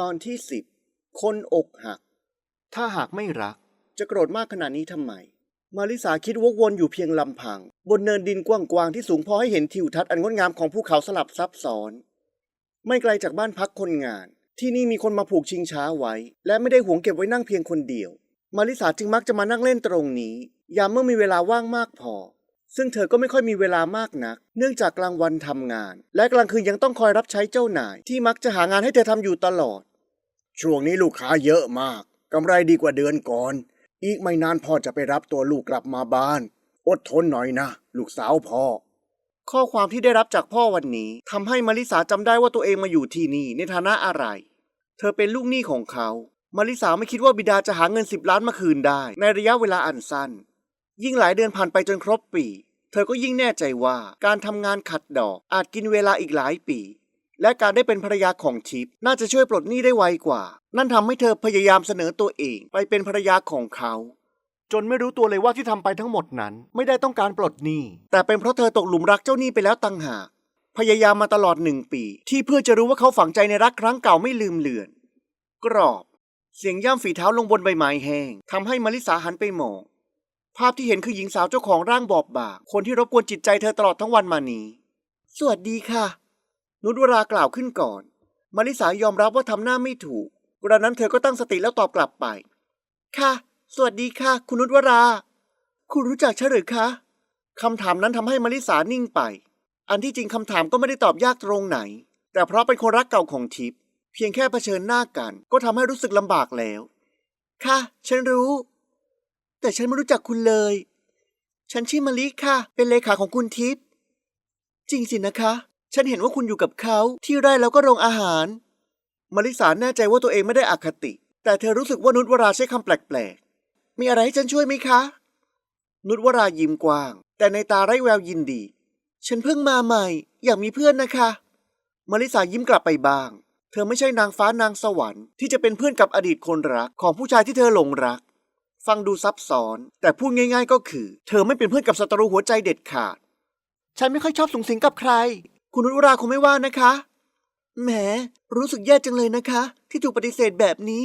ตอนที่สิบคนอกหัก ถ้าหากไม่รัก จะโกรธมากขนาดนี้ทำไม มาริสาคิดวกวนอยู่เพียงลำพัง บนเนินดินกว้างๆที่สูงพอให้เห็นทิวทัศน์อันงดงามของภูเขาสลับซับซ้อน ไม่ไกลจากบ้านพักคนงาน ที่นี่มีคนมาผูกชิงช้าไว้ และไม่ได้หวงเก็บไว้นั่งเพียงคนเดียว มาริสาจึงมักจะมานั่งเล่นตรงนี้ ยามเมื่อมีเวลาว่างมากพอ ซึ่งเธอก็ไม่ค่อยมีเวลามากนัก เนื่องจากกลางวันทำงาน และกลางคืนยังต้องคอยรับใช้เจ้านาย ที่มักจะหางานให้เธอทำอยู่ตลอด ช่วงนี้ลูกค้าเยอะมากกำไรดีกว่าเดือนก่อน อีกไม่นานพ่อจะไปรับตัวลูกกลับมาบ้าน อดทนหน่อยนะ ลูกสาวพ่อ ข้อความที่ได้รับจากพ่อวันนี้ทำให้มาริสาจำได้ว่าตัวเองมาอยู่ที่นี่ในฐานะอะไร เธอเป็นลูกหนี้ของเขา มาริสาไม่คิดว่าบิดาจะหาเงินสิบล้านมาคืนได้ ในระยะเวลาอันสั้น ยิ่งหลายเดือนผ่านไปจนครบปี เธอก็ยิ่งแน่ใจว่าการทำงานขัดดอกอาจกินเวลาอีกหลายปี และการได้เป็นภรรยาของทิพย์น่าจะช่วยปลดหนี้ได้ไวกว่า นั่นทำให้เธอพยายามเสนอตัวเองไปเป็นภรรยาของเขา จนไม่รู้ตัวเลยว่าที่ทำไปทั้งหมดนั้น ไม่ได้ต้องการปลดหนี้ แต่เป็นเพราะเธอตกหลุมรักเจ้าหนี้ไปแล้วตั้งหากพยายามมาตลอดหนึ่งปี ที่เพื่อจะรู้ว่าเขาฝังใจในรักครั้งเก่าไม่ลืมเลือน กรอบ เสียงย่ำฝีเท้าลงบนใบไม้แห้งทำให้มาริสาหันไปมอง ภาพที่เห็นคือหญิงสาวเจ้าของร่างบอบบางคนที่รบกวนจิตใจเธอตลอดทั้งวันมานี้ สวัสดีค่ะ นุชวรากล่าวขึ้นก่อน มาริสายอมรับว่าทำหน้าไม่ถูกกระนั้นเธอก็ตั้งสติแล้วตอบกลับไป ค่ะ สวัสดีค่ะ คุณนุชวรา คุณรู้จักฉันหรือคะคำถามนั้นทำให้มาริสานิ่งไป อันที่จริงคำถามก็ไม่ได้ตอบยากตรงไหน แต่เพราะเป็นคนรักเก่าของทิพย์เพียงแค่เผชิญหน้ากัน ก็ทำให้รู้สึกลำบากแล้ว ค่ะ ฉันรู้ แต่ฉันไม่รู้จักคุณเลย ฉันชื่อมะลิค่ะ เป็นเลขาของคุณทิพย์จริงสินะคะ ฉันเห็นว่าคุณอยู่กับเขาที่ไร่แล้วก็โรงอาหาร มาริสาแน่ใจว่าตัวเองไม่ได้อคติ แต่เธอรู้สึกว่านุชวราใช้คำแปลกๆ มีอะไรให้ฉันช่วยไหมคะ นุชวรายิ้มกว้าง แต่ในตาไร้แววยินดี ฉันเพิ่งมาใหม่ อยากมีเพื่อนนะคะ มาริสายิ้มกลับไปบ้าง เธอไม่ใช่นางฟ้านางสวรรค์ที่จะเป็นเพื่อนกับอดีตคนรักของผู้ชายที่เธอหลงรัก ฟังดูซับซ้อน แต่พูดง่าย ๆ ก็คือ เธอไม่เป็นเพื่อนกับศัตรูหัวใจเด็ดขาด ฉันไม่ค่อยชอบสูงสิงกับใคร คุณนุชวราคงไม่ว่านะคะ แหม รู้สึกแย่จังเลยนะคะ ที่ถูกปฏิเสธแบบนี้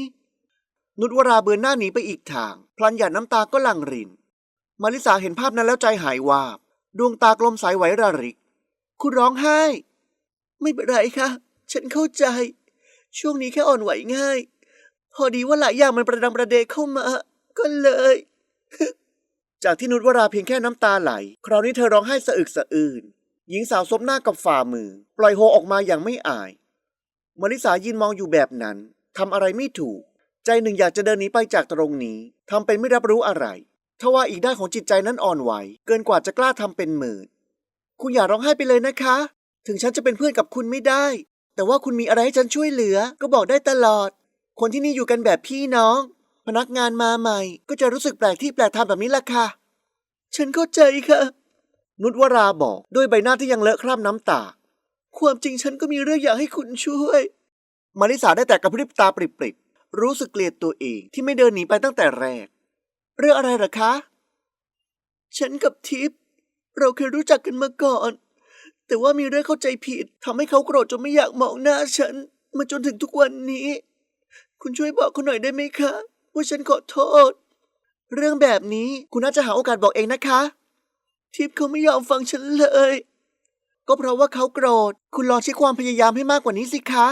นุชวราเบือนหน้าหนีไปอีกทาง พลันหยาดน้ำตาก็หลั่งริน มาริสาเห็นภาพนั้นแล้วใจหายวาบ ดวงตากลมใสไหวระริก คุณร้องไห้ ไม่เป็นไรค่ะ ฉันเข้าใจ ช่วงนี้แค่อ่อนไหวง่าย พอดีว่าหลายอย่างมันประดังประเดเข้ามา ก็เลย จากที่นุชวราเพียงแค่น้ำตาไหล คราวนี้เธอร้องไห้สะอึกสะอื้นหญิงสาวซบหน้ากับฝ่ามือ ปล่อยโฮออกมาอย่างไม่อายมาริสายืนมองอยู่แบบนั้นทำอะไรไม่ถูก ใจหนึ่งอยากจะเดินหนีไปจากตรงนี้ทำเป็นไม่รับรู้อะไรทว่าอีกด้านของจิตใจนั้นอ่อนไหวเกินกว่าจะกล้าทำเป็นหมื่นคุณอย่าร้องไห้ไปเลยนะคะ ถึงฉันจะเป็นเพื่อนกับคุณไม่ได้ แต่ว่าคุณมีอะไรให้ฉันช่วยเหลือ ก็บอกได้ตลอด คนที่นี่อยู่กันแบบพี่น้อง พนักงานมาใหม่ ก็จะรู้สึกแปลกที่แปลกทางแบบนี้ล่ะค่ะ ฉันเข้าใจค่ะ นุชวราบอกด้วยใบหน้าที่ยังเลอะคราบน้ำตา ความจริงฉันก็มีเรื่องอยากให้คุณช่วย มาริสาได้แต่กระพริบตาปริบๆ รู้สึกเกลียดตัวเองที่ไม่เดินหนีไปตั้งแต่แรก เรื่องอะไรหรอคะ ฉันกับทิพย์เราเคยรู้จักกันมาก่อน แต่ว่ามีเรื่องเข้าใจผิดทำให้เขาโกรธจนไม่อยากมองหน้าฉัน มาจนถึงทุกวันนี้ คุณช่วยบอกเขาหน่อยได้ไหมคะ ว่าฉันขอโทษ เรื่องแบบนี้คุณน่าจะหาโอกาสบอกเองนะคะ ทิพย์เขาไม่ยอมฟังฉันเลย ก็เพราะว่าเขาโกรธ คุณลองใช้ความพยายามให้มากกว่านี้สิคะ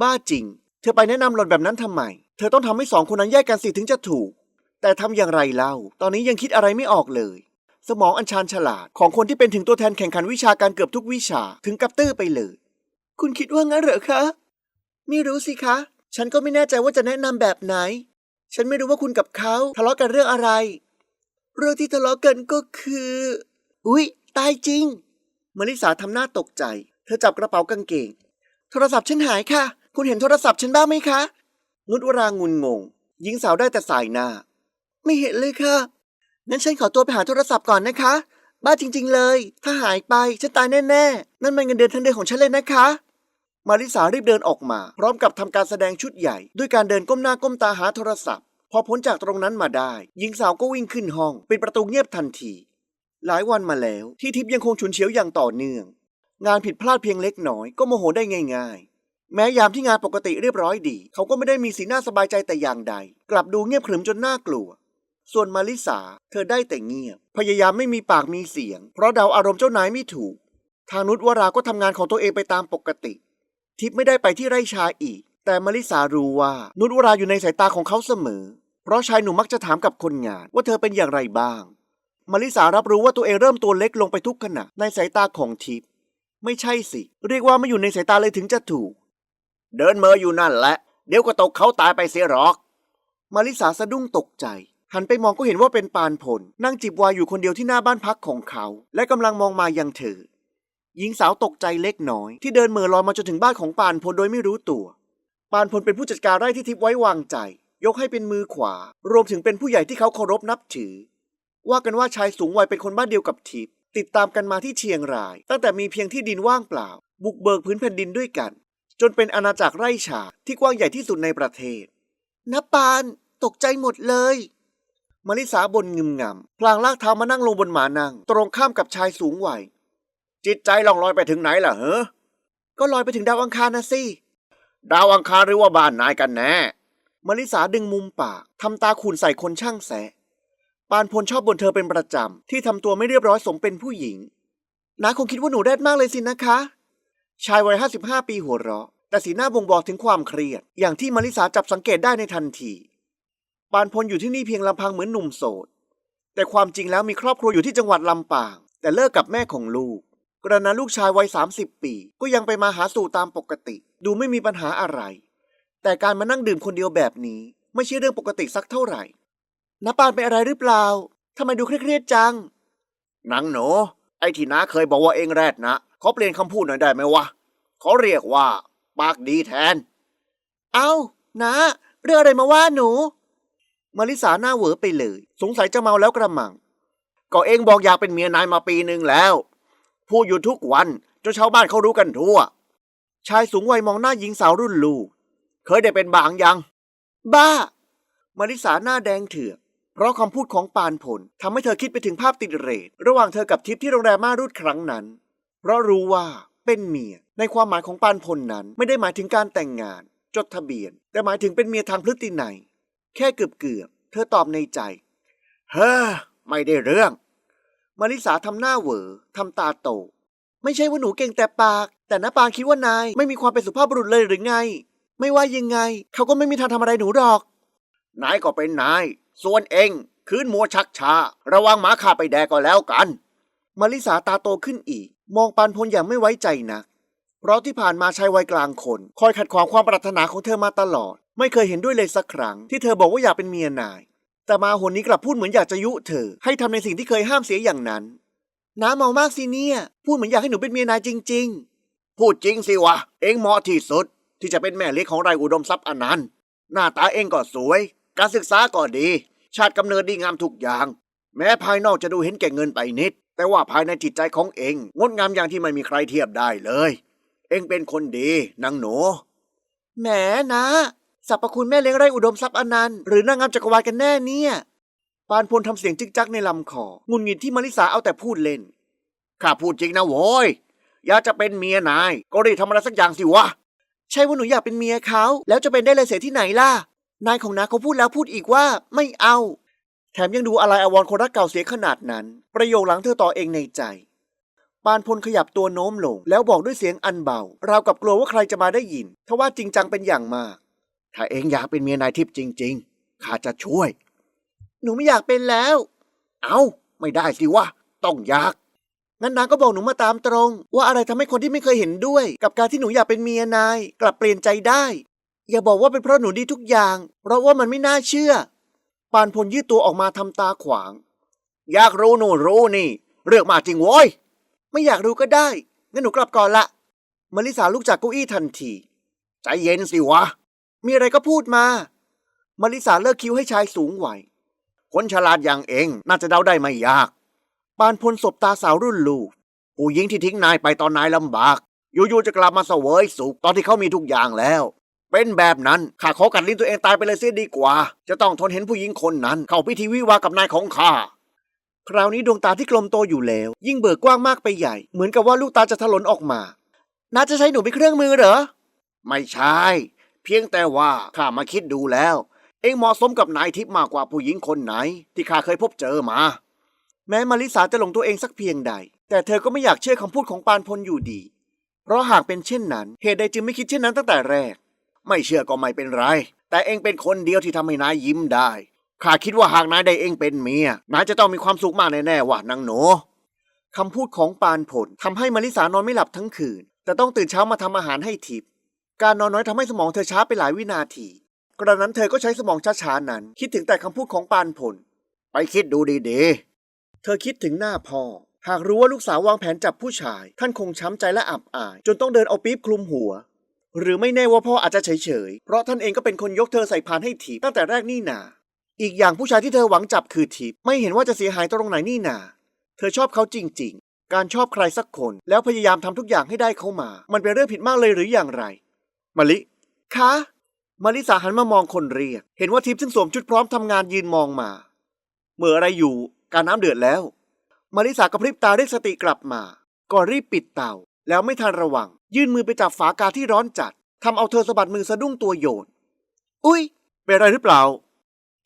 บ้าจริง เธอไปแนะนำหล่อนแบบนั้นทำไม เธอต้องทำให้สองคนนั้นแยกกันสิถึงจะถูก แต่ทำอย่างไรเล่า ตอนนี้ยังคิดอะไรไม่ออกเลย สมองอันชาญฉลาดของคนที่เป็นถึงตัวแทนแข่งขันวิชาการเกือบทุกวิชาถึงกับตื้อไปเลย คุณคิดว่างั้นเหรอคะ ไม่รู้สิคะ ฉันก็ไม่แน่ใจว่าจะแนะนำแบบไหน ฉันไม่รู้ว่าคุณกับเขาทะเลาะกันเรื่องอะไร เรื่องที่ทะเลาะกันก็คือ อุ๊ย ตายจริงมาริสาทำหน้าตกใจ เธอจับกระเป๋ากางเกง โทรศัพท์ฉันหายค่ะ คุณเห็นโทรศัพท์ฉันบ้างไหมคะ นุชวรางุนงง หญิงสาวได้แต่สายหน้า ไม่เห็นเลยค่ะ งั้นฉันขอตัวไปหาโทรศัพท์ก่อนนะคะ บ้าจริง ๆ เลย ถ้าหายไปฉันตายแน่ๆ นั่นมันเงินเดือนทั้งเดือนของฉันเลยนะคะ มาริสารีบเดินออกมา พร้อมกับทำการแสดงชุดใหญ่ ด้วยการเดินก้มหน้าก้มตาหาโทรศัพท์ พอพ้นจากตรงนั้นมาได้ หญิงสาวก็วิ่งขึ้นห้องปิดประตูเงียบทันที หลายวันมาแล้วที่ทิพย์ยังคงฉุนเฉียวอย่างต่อเนื่อง งานผิดพลาดเพียงเล็กน้อยก็โมโหได้ง่าย ๆ แม้ยามที่งานปกติเรียบร้อยดี เขาก็ไม่ได้มีสีหน้าสบายใจแต่อย่างใด กลับดูเงียบขรึมจนน่ากลัว ส่วนมาริสาเธอได้แต่เงียบ พยายามไม่มีปากมีเสียง เพราะเดาอารมณ์เจ้านายไม่ถูก ทางนุชวราก็ทำงานของตัวเองไปตามปกติ ทิพย์ไม่ได้ไปที่ไร่ชาอีก แต่มาริสารู้ว่านุชวราอยู่ในสายตาของเขาเสมอ เพราะชายหนุ่มมักจะถามกับคนงานว่าเธอเป็นอย่างไรบ้าง มาริสารับรู้ว่าตัวเองเริ่มตัวเล็กลงไปทุกขณะในสายตาของทิพย์ไม่ใช่สิ เรียกว่าไม่อยู่ในสายตาเลยถึงจะถูก เดินเมออยู่นั่นแหละ เดี๋ยวก็ตกเขาตายไปเสียหรอก มาริสาสะดุ้งตกใจ หันไปมองก็เห็นว่าเป็นปานพลนั่งจิบวายอยู่คนเดียวที่หน้าบ้านพักของเขา และกำลังมองมายังเธอ หญิงสาวตกใจเล็กน้อย ที่เดินเหม่อลอยมาจนถึงบ้านของปานพลโดยไม่รู้ตัว ปานพลเป็นผู้จัดการไร่ที่ทิพย์ไว้วางใจ ยกให้เป็นมือขวา รวมถึงเป็นผู้ใหญ่ที่เขาเคารพนับถือ ว่ากันว่าชายสูงวัยเป็นคนบ้านเดียวกับทิพย์ติดตามกันมาที่เชียงราย ตั้งแต่มีเพียงที่ดินว่างเปล่า บุกเบิกพื้นแผ่นดินด้วยกัน จนเป็นอาณาจักรไร่ชาที่กว้างใหญ่ที่สุดในประเทศนปาน ตกใจหมดเลยมาริสาบนงึมงำพลางลากเท้ามานั่งลงบนหมานั่ง ตรงข้ามกับชายสูงวัย จิตใจล่องลอยไปถึงไหนล่ะเฮ้อก็ลอยไปถึงดาวอังคารนะสิ ดาวอังคารหรือว่าบ้านนายกันแน่มาริสาดึงมุมปากทำตาขุนใส่คนช่างแสปานพลชอบบนเธอเป็นประจำ ที่ทำตัวไม่เรียบร้อยสมเป็นผู้หญิงน้าคงคิดว่าหนูแรดมากเลยสินะคะ ชายวัยห้าสิบห้าปีหัวเราะ แต่สีหน้าบ่งบอกถึงความเครียด อย่างที่มาริสาจับสังเกตได้ในทันที ปานพลอยู่ที่นี่เพียงลำพังเหมือนหนุ่มโสด แต่ความจริงแล้วมีครอบครัวอยู่ที่จังหวัดลำปาง แต่เลิกกับแม่ของลูก กระนั้นลูกชายวัยสามสิบปี ก็ยังไปมาหาสู่ตามปกติ ดูไม่มีปัญหาอะไร แต่การมานั่งดื่มคนเดียวแบบนี้ ไม่ใช่เรื่องปกติสักเท่าไหร่น้าปานเป็นอะไรหรือเปล่าทำไมดูเครียดๆจังหนังหนูไอ้ที่น้าเคยบอกว่าเองแรดนะขอเปลี่ยนคำพูดหน่อยได้ไหมวะเขาเรียกว่า ปากดีแทน เอ้านะเรื่องอะไรมาว่าหนู มาริสาหน้าเหวอไปเลย สงสัยจะเมาแล้วกระมัง ก็เองบอกอยากเป็นเมียนายมาปีหนึ่งแล้ว พูดอยู่ทุกวันจนชาวบ้านเขารู้กันทั่ว ชายสูงวัยมองหน้าหญิงสาวรุ่นลูก เคยได้เป็นบางยัง บ้า มาริสาหน้าแดงเถือกเพราะคำพูดของปานผลทำให้เธอคิดไปถึงภาพติดเรทระหว่างเธอกับทิพย์ที่โรงแรมม่ารุดครั้งนั้น เพราะรู้ว่าเป็นเมีย ในความหมายของปานพลนั้นไม่ได้หมายถึงการแต่งงาน จดทะเบียน แต่หมายถึงเป็นเมียทางพฤตินัย แค่เกือบเกือบเธอตอบในใจ เฮ้อไม่ได้เรื่อง มาริสาทำหน้าเหวอทำตาโต ไม่ใช่ว่าหนูเก่งแต่ปาก แต่น้าปานคิดว่านายไม่มีความเป็นสุภาพบุรุษเลยหรือไง ไม่ว่ายังไง เขาก็ไม่มีทางทำอะไรหนูหรอก นายก็เป็นนาย ส่วนเองคืนมัวชักช้า ระวังหมาข่าไปแดกก็แล้วกัน มาริสาตาโตขึ้นอีก มองปานพลอย่างไม่ไว้ใจนักเพราะที่ผ่านมาชายวัยกลางคน คอยขัดขวางความปรารถนาของเธอมาตลอด ไม่เคยเห็นด้วยเลยสักครั้งที่เธอบอกว่าอยากเป็นเมียนาย แต่มาหนนี้กลับพูดเหมือนอยากจะยุเธอ ให้ทำในสิ่งที่เคยห้ามเสียอย่างนั้น น้าเมามากสิเนี่ย พูดเหมือนอยากให้หนูเป็นเมียนายจริง ๆ พูดจริงสิวะ เองเหมาะที่สุด ที่จะเป็นแม่เลี้ยงของไรอุดมทรัพย์อนันต์ หน้าตาเองก็สวย การศึกษาก็ดี ชาติกำเนิดดีงามทุกอย่าง แม้ภายนอกจะดูเห็นแก่เงินไปนิด แต่ว่าภายในจิตใจของเองงดงามอย่างที่ไม่มีใครเทียบได้เลย เองเป็นคนดีนางหนูแหมนะ สรรพคุณแม่เลี้ยงไร่อุดมทรัพย์อนันต์หรือนางงามจักรวาลกันแน่เนี่ยปานพลทำเสียงจิกจักในลำคองุนงิดที่มาริสาเอาแต่พูดเล่นข้าพูดจริงนะโว้ยอยากจะเป็นเมียนาย ก็รีบทำอะไรสักอย่างสิวะใช่ว่าหนูอยากเป็นเมียเขาแล้วจะเป็นได้เลยเสียที่ไหนล่ะนายของน้าเขาพูดแล้วพูดอีกว่าไม่เอา แถมยังดูอะไรอวรคนรักเก่าเสียขนาดนั้น ประโยคหลังเธอต่อเองในใจ ปานพลขยับตัวโน้มลง แล้วบอกด้วยเสียงอันเบา ราวกับกลัวว่าใครจะมาได้ยินทว่าจริงจังเป็นอย่างมาก ถ้าเองอยากเป็นเมียนายทิพย์จริง ๆ ข้าจะช่วย หนูไม่อยากเป็นแล้ว เอาไม่ได้สิวะ ต้องอยาก งั้นนางก็บอกหนูมาตามตรง ว่าอะไรทำให้คนที่ไม่เคยเห็นด้วย กับการที่หนูอยากเป็นเมียนาย กลับเปลี่ยนใจได้ อย่าบอกว่าเป็นเพราะหนูดีทุกอย่าง เพราะว่ามันไม่น่าเชื่อ ปานพลยืดตัวออกมาทำตาขวาง อยากรู้หนูรู้นี่ เรื่องมาจริงโว้ย ไม่อยากรู้ก็ได้ งั้นหนูกลับก่อนละมาริสาลุกจากเก้าอี้ทันที ใจเย็นสิวะ มีอะไรก็พูดมา มาริสาเลิกคิ้วให้ชายสูงวัยคนฉลาดอย่างเองน่าจะเดาได้ไม่ยาก ปานพลสบตาสาวรุ่นลูก ผู้หญิงที่ทิ้งนายไปตอนนายลำบาก อยู่ๆจะกลับมาเสวยสุขตอนที่เขามีทุกอย่างแล้ว เป็นแบบนั้นข้าขอกัดลิ้นตัวเองตายไปเลยเสียดีกว่า จะต้องทนเห็นผู้หญิงคนนั้น เข้าพิธีวิวากับนายของข้า คราวนี้ดวงตาที่กลมโตอยู่แล้ว ยิ่งเบิกกว้างมากไปใหญ่ เหมือนกับว่าลูกตาจะถลนออกมา น่าจะใช้หนูเป็นเครื่องมือเหรอ ไม่ใช่ เพียงแต่ว่าข้ามาคิดดูแล้ว เองเหมาะสมกับนายทิพย์มากกว่าผู้หญิงคนไหน ที่ข้าเคยพบเจอมา แม้มาริสาจะหลงตัวเองสักเพียงใด แต่เธอก็ไม่อยากเชื่อคำพูดของปานพลอยู่ดี เพราะหากเป็นเช่นนั้น เหตุใดจึงไม่คิดเช่นนั้นตั้งแต่แรก ไม่เชื่อก็ไม่เป็นไร แต่เองเป็นคนเดียวที่ทำให้นายยิ้มได้ข้าคิดว่าหากนายได้เองเป็นเมียนายจะต้องมีความสุขมากแน่ๆว่านางหนูคำพูดของปานผลทำให้มาริสานอนไม่หลับทั้งคืน แต่ต้องตื่นเช้ามาทำอาหารให้ทิพย์ การนอนน้อยทำให้สมองเธอช้าไปหลายวินาที กระนั้นเธอก็ใช้สมองช้าๆนั้น คิดถึงแต่คำพูดของปานผล ไปคิดดูดีๆ เธอคิดถึงหน้าพ่อ หากรู้ว่าลูกสาววางแผนจับผู้ชาย ท่านคงช้ำใจและอับอาย จนต้องเดินเอาปี๊บคลุมหัว หรือไม่แน่ว่าพ่ออาจจะเฉยๆ เพราะท่านเองก็เป็นคนยกเธอใส่พานให้ทิพตั้งแต่แรกนี่นา อีกอย่างผู้ชายที่เธอหวังจับคือทิพไม่เห็นว่าจะเสียหายตรงไหนนี่นา เธอชอบเขาจริง ๆ การชอบใครสักคน แล้วพยายามทำทุกอย่างให้ได้เขามา มันเป็นเรื่องผิดมากเลยหรืออย่างไร มะลิคะมาริสาหันมามองคนเรียก เห็นว่าทิพย์ซึ่งสวมชุดพร้อมทำงานยืนมองมา เมื่ออะไรอยู่การน้ำเดือดแล้ว มาริสากระพริบตาเรียกสติกลับมาก่อนรีบปิดเตา แล้วไม่ทันระวัง ยื่นมือไปจับฝากาที่ร้อนจัดทำเอาเธอสะบัดมือสะดุ้งตัวโยน อุ้ย เป็นอะไรหรือเปล่า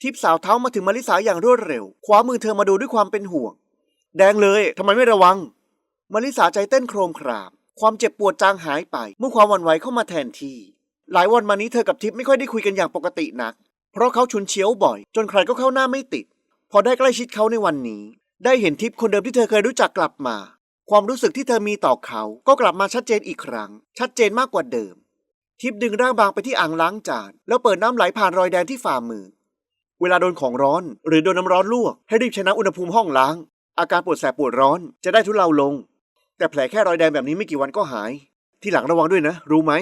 ทิพย์สาวเท้ามาถึงมาริสาอย่างรวดเร็วคว้ามือเธอมาดูด้วยความเป็นห่วง แดงเลยทำไมไม่ระวัง มาริสาใจเต้นโครมคราม ความเจ็บปวดจางหายไป เมื่อความหวั่นไหวเข้ามาแทนที่ หลายวันมานี้เธอกับทิพย์ไม่ค่อยได้คุยกันอย่างปกตินัก เพราะเขาชุนเฉียวบ่อย จนใครก็เข้าหน้าไม่ติด พอได้ใกล้ชิดเขาในวันนี้ ได้เห็นทิพย์คนเดิมที่เธอเคยรู้จักกลับมา ความรู้สึกที่เธอมีต่อเขาก็กลับมาชัดเจนอีกครั้ง ชัดเจนมากกว่าเดิม ทิพย์ดึงร่างบางไปที่อ่างล้างจานแล้วเปิดน้ำไหลผ่านรอยแดงที่ฝ่ามือ เวลาโดนของร้อน หรือโดนน้ำร้อนลวกให้รีบใช้น้ำอุณหภูมิห้องล้าง อาการปวดแสบปวดร้อนจะได้ทุเลาลง แต่แผลแค่รอยแดงแบบนี้ไม่กี่วันก็หาย ที่หลังระวังด้วยนะ รู้ไหม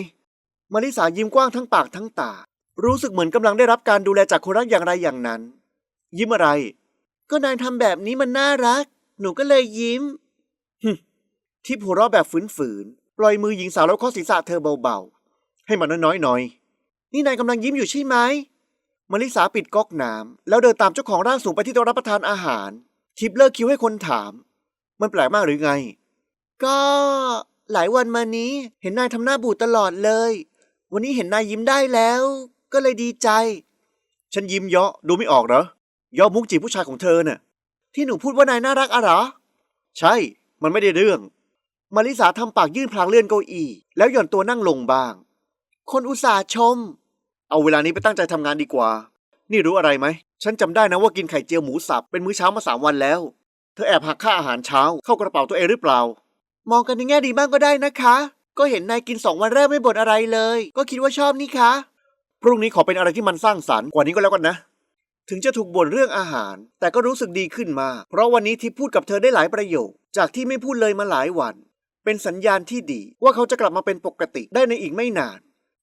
มาริสายิ้มกว้างทั้งปากทั้งตา รู้สึกเหมือนกำลังได้รับการดูแลจากคนรักอย่างไรอย่างนั้น ยิ้มอะไร ก็นายทำแบบนี้มันน่ารัก หนูก็เลยยิ้มฮึทิพย์หัวเราะแบบฝืนๆปล่อยมือหญิงสาวแล้วเคาะศีรษะเธอเบาๆ ให้มันน้อยๆหน่อย นี่นายกำลังยิ้มอยู่ใช่ไหมมาริสาปิดก๊อกน้ำแล้วเดินตามเจ้าของร่างสูงไปที่โต๊ะรับประทานอาหาร ทิพย์เลิกคิวให้คนถาม มันแปลกมากหรือไง ก็หลายวันมานี้เห็นนายทำหน้าบูดตลอดเลย วันนี้เห็นนายยิ้มได้แล้ว ก็เลยดีใจ ฉันยิ้มเยาะดูไม่ออกเหรอเยาะมุกจีบผู้ชายของเธอน่ะ ที่หนูพูดว่านายน่ารักอะเหรอ ใช่ มันไม่ได้เรื่อง มาริสาทำปากยื่นพลางเลื่อนเก้าอี้แล้วหย่อนตัวนั่งลงบ้าง คนอุตส่าห์ชม เอาเวลานี้ไปตั้งใจทำงานดีกว่า นี่รู้อะไรไหม ฉันจำได้นะว่ากินไข่เจียวหมูสับเป็นมื้อเช้ามาสามวันแล้ว เธอแอบหักค่าอาหารเช้าเข้ากระเป๋าตัวเองหรือเปล่า มองกันในแง่ดีบ้างก็ได้นะคะ ก็เห็นนายกินสองวันแรกไม่บ่นอะไรเลย ก็คิดว่าชอบนี่คะ พรุ่งนี้ขอเป็นอะไรที่มันสร้างสรรค์กว่านี้ก็แล้วกันนะ ถึงจะถูกบ่นเรื่องอาหาร แต่ก็รู้สึกดีขึ้นมา เพราะวันนี้ทิพย์พูดกับเธอได้หลายประโยค จากที่ไม่พูดเลยมาหลายวัน เป็นสัญญาณที่ดี ว่าเขาจะกลับมาเป็นปกติได้ในอีกไม่นาน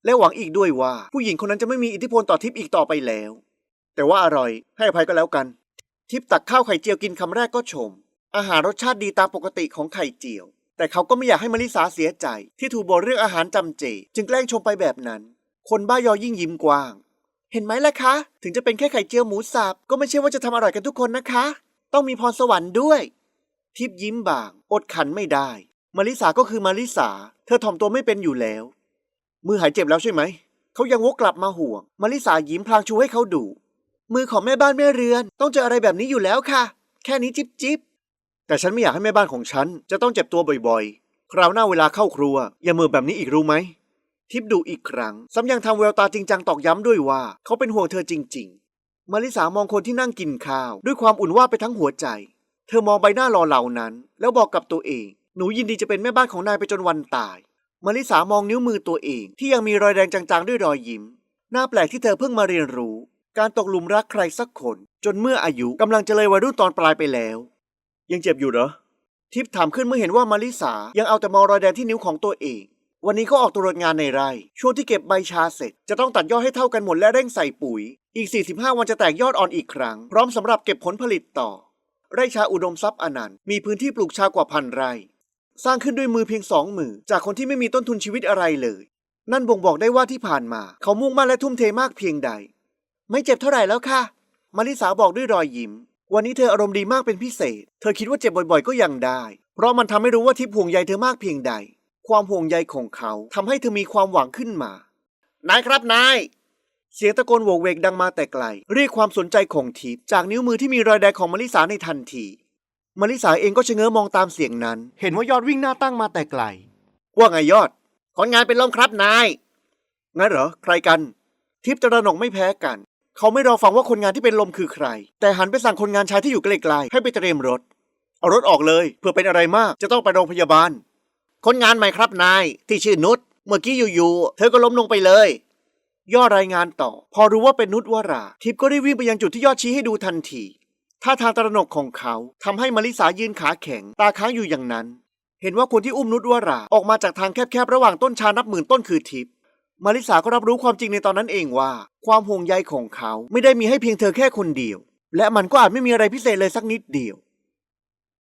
และหวังอีกด้วยว่า ผู้หญิงคนนั้นจะไม่มีอิทธิพลต่อทิพย์อีกต่อไปแล้ว แต่ว่าอร่อยให้อภัยก็แล้วกัน ทิพย์ตักข้าวไข่เจียวกินคำแรกก็ชม อาหารรสชาติดีตามปกติของไข่เจียว แต่เขาก็ไม่อยากให้มาริสาเสียใจ ที่ถูกบ่นเรื่องอาหารจำเจ จึงแกล้งชมไปแบบนั้น คนบ้ายอยิ่งยิ้มกว้าง เห็นไหมล่ะคะ ถึงจะเป็นแค่ไข่เจียวหมูสับก็ไม่ใช่ว่าจะทำอร่อยกันทุกคนนะคะ ต้องมีพรสวรรค์ด้วย ทิพย์ยิ้มบาง อดขันไม่ได้มาริสาก็คือมาริสา เธอถ่อมตัวไม่เป็นอยู่แล้ว มือหายเจ็บแล้วใช่ไหม เขายังวกกลับมาห่วง มาริสายิ้มพลางชูให้เขาดู มือของแม่บ้านแม่เรือน ต้องเจออะไรแบบนี้อยู่แล้วค่ะ แค่นี้จิบจิบ แต่ฉันไม่อยากให้แม่บ้านของฉันจะต้องเจ็บตัวบ่อยๆ คราวหน้าเวลาเข้าครัว อย่ามือแบบนี้อีกรู้ไหม ทิพย์ดูอีกครั้งซ้ำยังทำแววตาจริงจังตอกย้ำด้วยว่า เขาเป็นห่วงเธอจริง ๆ มาริสามองคนที่นั่งกินข้าว ด้วยความอุ่นว่าไปทั้งหัวใจ เธอมองใบหน้ารอเหล่านั้น แล้วบอกกับตัวเอง หนูยินดีจะเป็นแม่บ้านของนายไปจนวันตาย มาริสามองนิ้วมือตัวเองที่ยังมีรอยแดงจางๆ ด้วยรอยยิ้มน่าแปลกที่เธอเพิ่งมาเรียนรู้ การตกหลุมรักใครสักคน จนเมื่ออายุกำลังจะเลยวัยรุ่นตอนปลายไปแล้ว ยังเจ็บอยู่เหรอ ทิพย์ถามขึ้นเมื่อเห็นว่ามาริสายังเอาแต่มองรอยแดงที่นิ้วของตัวเอง วันนี้เขาออกตรวจงานในไร่ ช่วงที่เก็บใบชาเสร็จ จะต้องตัดยอดให้เท่ากันหมดและเร่งใส่ปุ๋ย อีก 45 วันจะแตกยอดอ่อนอีกครั้ง พร้อมสำหรับเก็บผลผลิตต่อ ไร่ชาอุดมทรัพย์อนันต์มีพื้นที่ปลูกชากว่าพันไร่ สร้างขึ้นด้วยมือเพียงสองมือจากคนที่ไม่มีต้นทุนชีวิตอะไรเลย นั่นบ่งบอกได้ว่าที่ผ่านมา เขามุ่งมั่นและทุ่มเทมากเพียงใด ไม่เจ็บเท่าไหร่แล้วค่ะมาริสาบอกด้วยรอยยิ้ม วันนี้เธออารมณ์ดีมากเป็นพิเศษ เธอคิดว่าเจ็บบ่อยๆ ก็ยังได้ เพราะมันทำให้รู้ว่าทิพห่วงใยเธอมากเพียงใด ความห่วงใยของเขาทำให้เธอมีความหวังขึ้นมา นายครับนาย เสียงตะโกนโวกเวกดังมาแต่ไกล เรียกความสนใจของทิพจากนิ้วมือที่มีรอยแดงของมลิสาในทันทีมลิสาเองก็ชะเง้อมองตามเสียงนั้น เห็นว่ายอดวิ่งหน้าตั้งมาแต่ไกล ว่าไงยอด คนงานเป็นลมครับนาย งั้นเหรอ ใครกัน ทิพย์ตระหนกไม่แพ้กัน เขาไม่รอฟังว่าคนงานที่เป็นลมคือใคร แต่หันไปสั่งคนงานชายที่อยู่ไกลๆให้ไปเตรียมรถ เอารถออกเลย เพื่อเป็นอะไรมากจะต้องไปโรงพยาบาล คนงานใหม่ครับนาย ที่ชื่อนุชเมื่อกี้อยู่ๆเธอก็ล้มลงไปเลยยอดรายงานต่อ พอรู้ว่าเป็นนุชวรา ทิพย์ก็รีบวิ่งไปยังจุดที่ยอดชี้ให้ดูทันทีท่าทางตระหนกของเขาทำให้มาริสายืนขาแข็ง ตาค้างอยู่อย่างนั้น เห็นว่าคนที่อุ้มนุชวราออกมาจากทางแคบๆระหว่างต้นชานับหมื่นต้นคือทิพย์ มาริสาก็รับรู้ความจริงในตอนนั้นเองว่า ความห่วงใยของเขาไม่ได้มีให้เพียงเธอแค่คนเดียว และมันก็อาจไม่มีอะไรพิเศษเลยสักนิดเดียว